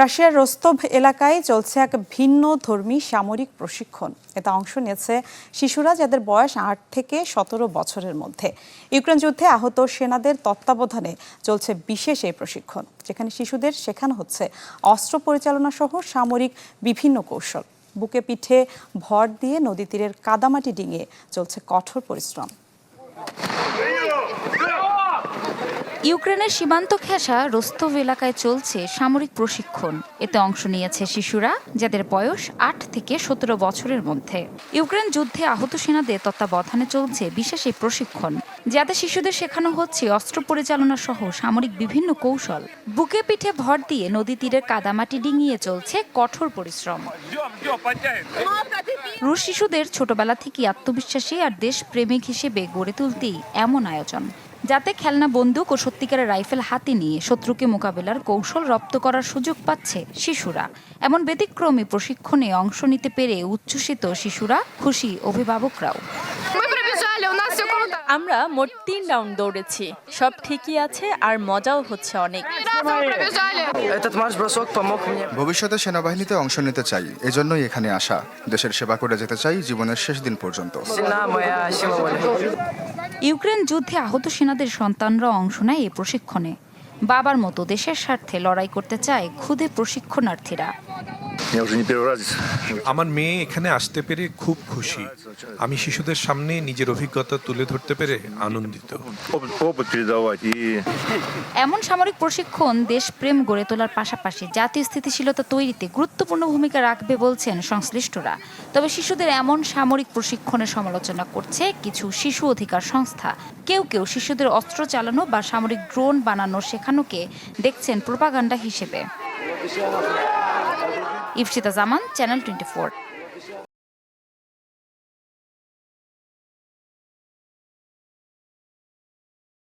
রাশিয়ার রোস্তভ এলাকায় চলছে এক ভিন্ন ধর্মী সামরিক প্রশিক্ষণ। এতে অংশ নিয়েছে শিশুরা যাদের বয়স আট থেকে সতেরো বছরের মধ্যে। ইউক্রেন যুদ্ধে আহত সেনাদের তত্ত্বাবধানে চলছে বিশেষ এই প্রশিক্ষণ, যেখানে শিশুদের শেখানো হচ্ছে অস্ত্র পরিচালনা সহ সামরিক বিভিন্ন কৌশল। বুকে পিঠে ভর দিয়ে নদী তীরের কাদামাটি ডিঙিয়ে চলছে কঠোর পরিশ্রম। ইউক্রেনের সীমান্ত ঘেঁষা রোস্তভ এলাকায় চলছে সামরিক প্রশিক্ষণ। এতে অংশ নিয়েছে শিশুরা, যাদের বয়স আট থেকে সতেরো বছরের মধ্যে। ইউক্রেন যুদ্ধে আহত সেনাদের তত্ত্বাবধানে চলছে বিশেষ এই প্রশিক্ষণ। যাতে শিশুদের শেখানো হচ্ছে অস্ত্র পরিচালনা সহ সামরিক বিভিন্ন কৌশল। বুকে পিঠে ভর দিয়ে নদী তীরের কাদামাটি ডিঙিয়ে চলছে কঠোর পরিশ্রম। রুশ শিশুদের ছোটবেলা থেকে আত্মবিশ্বাসী আর দেশপ্রেমিক হিসেবে গড়ে তুলতেই এমন আয়োজন। যাতে খেলনা, বন্দুক ও সত্যিকারের রাইফেল হাতে নিয়ে শত্রুকে মোকাবেলার কৌশল রপ্ত করার সুযোগ পাচ্ছে শিশুরা। এমন ব্যতিক্রমী প্রশিক্ষণে অংশ নিতে পেরে উচ্ছ্বসিত শিশুরা, খুশি অভিভাবকরাও। আমরা মোট তিন রাউন্ড দৌড়েছি। সব ঠিকই আছে আর মজাও হচ্ছে অনেক। ভবিষ্যতে সেনাবাহিনীতে অংশ নিতে চাই এজন্যই এখানে আসা। দেশের সেবা করে যেতে চাই জীবনের শেষ দিন পর্যন্ত। ইউক্রেন যুদ্ধে আহত সেনাদের সন্তানরা অংশ নেয় এই প্রশিক্ষণে। বাবার মতো দেশের স্বার্থে লড়াই করতে চায় ক্ষুদে প্রশিক্ষণার্থীরা। আমার মেয়ে এখানে আসতে পেরে খুব খুশি। আমি শিশুদের সামনে নিজের অভিজ্ঞতা তুলে ধরতে পেরে আনন্দিত। এমন সামরিক প্রশিক্ষণ দেশপ্রেম গড়ে তোলার পাশাপাশি জাতীয় স্থিতিশীলতা তৈরিতে গুরুত্বপূর্ণ ভূমিকা রাখবে বলছেন সংশ্লিষ্টরা। তবে শিশুদের এমন সামরিক প্রশিক্ষণের সমালোচনা করছে কিছু শিশু অধিকার সংস্থা। কেউ কেউ শিশুদের অস্ত্র চালানো বা সামরিক ড্রোন বানানো শেখানোকে দেখছেন প্রোপাগান্ডা হিসেবে। ইফসিতা জামান চ্যানেল টোয়েন্টি